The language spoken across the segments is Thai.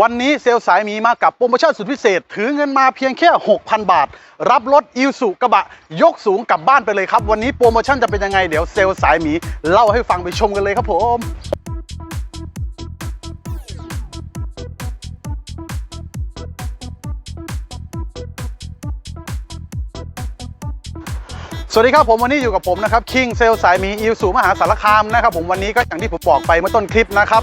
วันนี้เซลล์สายหมีมากับโปรโมชั่นสุดพิเศษ ถือเงินมาเพียงแค่ 6,000 บาท รับรถอิ s u กระบะ ยกสูงกลับบ้านไปเลยครับ วันนี้โปรโมชั่นจะเป็นยังไง เดี๋ยวเซลล์สายหมีเล่าให้ฟังไปชมกันเลยครับผม สวัสดีครับผมวันนี้อยู่กับผมนะครับคิงเซลสายมีอิวสูมหาสารคามนะครับผมวันนี้ก็อย่างที่ผมบอกไปเมื่อต้นคลิปนะครับ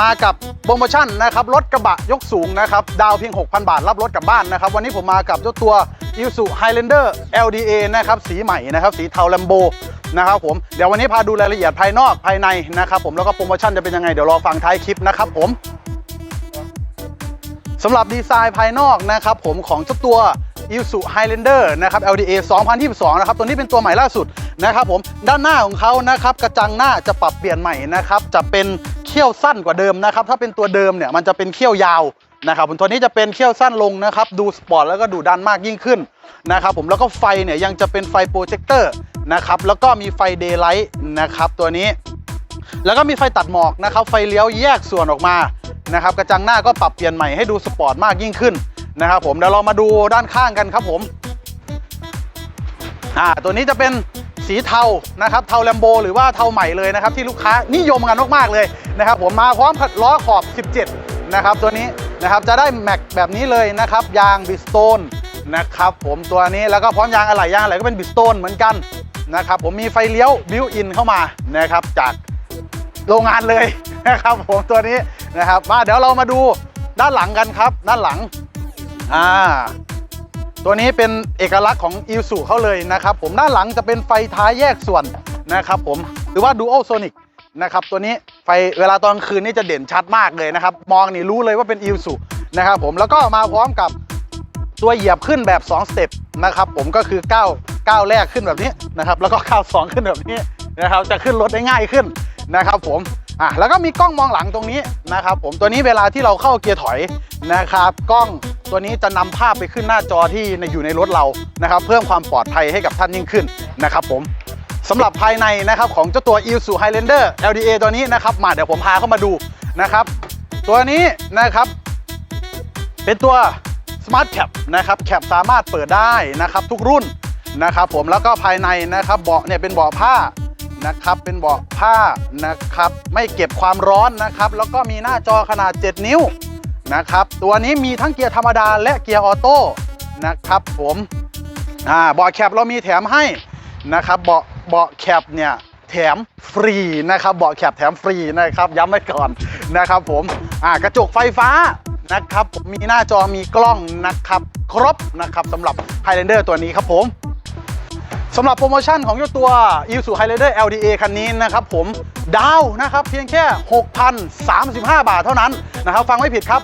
มากับโปรโมชั่นนะครับรถกระบะยกสูงนะครับดาวเพียง 6,000 บาทรับรถกลับบ้านนะครับวันนี้ผมมากับเจ้าตัว i s u Highlander LDA นะครับสีใหม่นะครับสีเทาแลมโบนะครับผมเดี๋ยววันนี้พาดูรายละเอียดภายนอกภายในนะครับผมแล้วก็โปรโมชั่นจะเป็นยังไงเดี๋ยวรอฟังท้ายคลิปนะครับผมสำหรับดีไซน์ภายนอกนะครับผมของเจ้าตัว i s u Highlander นะครับ LDA 2022 นะครับ ตัวนี้เป็นตัวใหม่ล่าสุดนะครับผม ด้านหน้าของเขานะครับ กระจังหน้าจะปรับเปลี่ยนใหม่นะครับ จะเป็นเขี้ยวสั้นกว่าเดิมนะครับ ถ้าเป็นตัวเดิมเนี่ยมันจะเป็นเขี้ยวยาวนะครับผมตัวนี้จะเป็นเขี้ยวสั้นลงนะครับ ดูสปอร์ตแล้วก็ดูดันมากยิ่งขึ้นนะครับผมแล้วก็ไฟเนี่ยยังจะเป็นไฟโปรเจคเตอร์นะครับแล้วก็มีไฟเดย์ไลท์นะครับตัวนี้ แล้วก็มีไฟตัดหมอกนะครับไฟเลี้ยวแยกส่วนออกมานะครับกระจังหน้าก็ปรับเปลี่ยนใหม่ให้ดูสปอร์ตมากยิ่งขึ้น นะครับผมเดี๋ยวเรามาดูด้านข้างกันครับผมอ่าตัวนี้จะเป็นสีเทานะครับเทาแลมโบหรือว่าเทาใหม่เลยนะครับ ที่ลูกค้านิยมกันมากๆเลยนะครับ ผมมาพร้อมล้อขอบ 17 นะครับ ตัวนี้นะครับจะได้แม็กแบบนี้เลยนะครับ ยางบิสโตนนะครับ ผมตัวนี้แล้วก็พร้อมยางอะไหล่ยางอะไหล่ก็เป็นบิสโตนเหมือนกันนะครับผมมีไฟเลี้ยวบิวอินเข้ามานะครับ จากโรงงานเลยนะครับ ผมตัวนี้นะครับมาเดี๋ยวเรามาดูด้านหลังกันครับ ด้านหลัง อ่าตัวนี้เป็นเอกลักษณ์ของอิ s u เขาเลยนะครับผมด้านหลังจะเป็นไฟท้ายแยกส่วนนะครับผมหรือว่า Dual Sonic นะครับตัวนี้ไฟเวลาตอนคืนนี่จะเด่นชัดมากเลยนะครับ มองนี่รู้เลยว่าเป็นอิ s u นะครับผมแล้วก็มาพร้อมกับตัวเหยียบขึ้นแบบ 2 สเต็ปนะครับผมก็คือก้าวก้าวแรกขึ้นแบบนี้นะครับแล้วก็ก้าวสองขึ้นแบบนี้นะครับจะขึ้นรถได้ง่ายขึ้นนะครับผมอะแล้วก็มีกล้องมองหลังตรงนี้นะครับผมตัวนี้เวลาที่เราเข้าเกียร์ถอยนะครับกล้อง ตัวนี้จะนำภาพไปขึ้นหน้าจอที่อยู่ในรถเรานะครับ เพิ่มความปลอดภัยให้กับท่านยิ่งขึ้นนะครับผมสำหรับภายในนะครับของเจ้าตัว i s u Highlander LDA ตัวนี้นะครับ มาเดี๋ยวผมพาเข้ามาดูนะครับ ตัวนี้นะครับ เป็นตัว Smart Cap นะครับแคปสามารถเปิดได้นะครับ ทุกรุ่นนะครับ ผมแล้วก็ภายในนะครับเบาะเนี่ยเป็นเบาะผ้านะครับ เป็นเบาะผ้านะครับ ไม่เก็บความร้อนนะครับ แล้วก็มีหน้าจอขนาด 7 นิ้ว นะครับ ตัวนี้มีทั้งเกียร์ธรรมดาและเกียร์ออโต้นะครับผมอ่าเบาะแคปเรามีแถมให้นะครับเบาะเบาะแคปเนี่ยแถมฟรีนะครับเบาะแคปแถมฟรีนะครับย้ำไว้ก่อนนะครับผมอ่ากระจกไฟฟ้านะครับผมมีหน้าจอมีกล้องนะครับ ครบนะครับสำหรับ Highlander ตัวนี้ครับผม สำหรับโปรโมชั่นของเจ้าตัว i s u Highlander LDA คันนี้นะครับผมดาวนะครับเพียงแค่ 6,035 บาทเท่านั้นนะครับฟังไม่ผิดครับ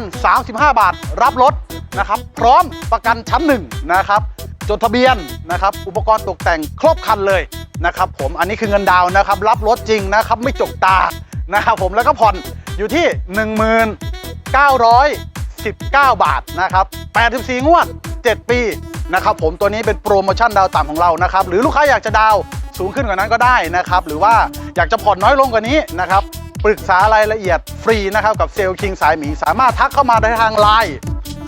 6,035 บาทรับรถนะครับพร้อมประกันชั้นหนึ่งนะครับจดทะเบียนนะครับอุปกรณ์ตกแต่งครบคันเลยนะครับผมอันนี้คือเงินดาวน์นะครับรับรถจริงนะครับไม่จกตานะครับผมแล้วก็ผ่อนอยู่ที่ 1919 บาทนะครับ84 งวด 7 ปี นะครับผมตัวนี้เป็นโปรโมชั่นดาวต่ำของเรานะครับหรือลูกค้าอยากจะดาวสูงขึ้นกว่านั้นก็ได้นะครับหรือว่าอยากจะผ่อนน้อยลงกว่านี้นะครับปรึกษารายละเอียดฟรีนะครับกับเซลล์คิงสายหมีสามารถทักเข้ามาได้ทางไลน์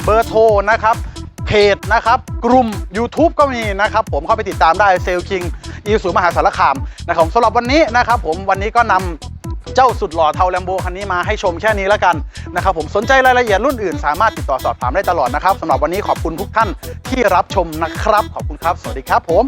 เบอร์โทรนะครับเพจนะครับกลุ่ม YouTube ก็มีนะครับผมเข้าไปติดตามได้เซลล์คิงอีสูมหาสารคามนะครับสำหรับวันนี้นะครับผมวันนี้ก็นำ เจ้าสุดหล่อเทาแลมโบคันนี้มาให้ชมแค่นี้แล้วกันนะครับผมสนใจรายละเอียดรุ่นอื่นสามารถติดต่อสอบถามได้ตลอดนะครับสำหรับวันนี้ขอบคุณทุกท่านที่รับชมนะครับ ขอบคุณครับ สวัสดีครับผม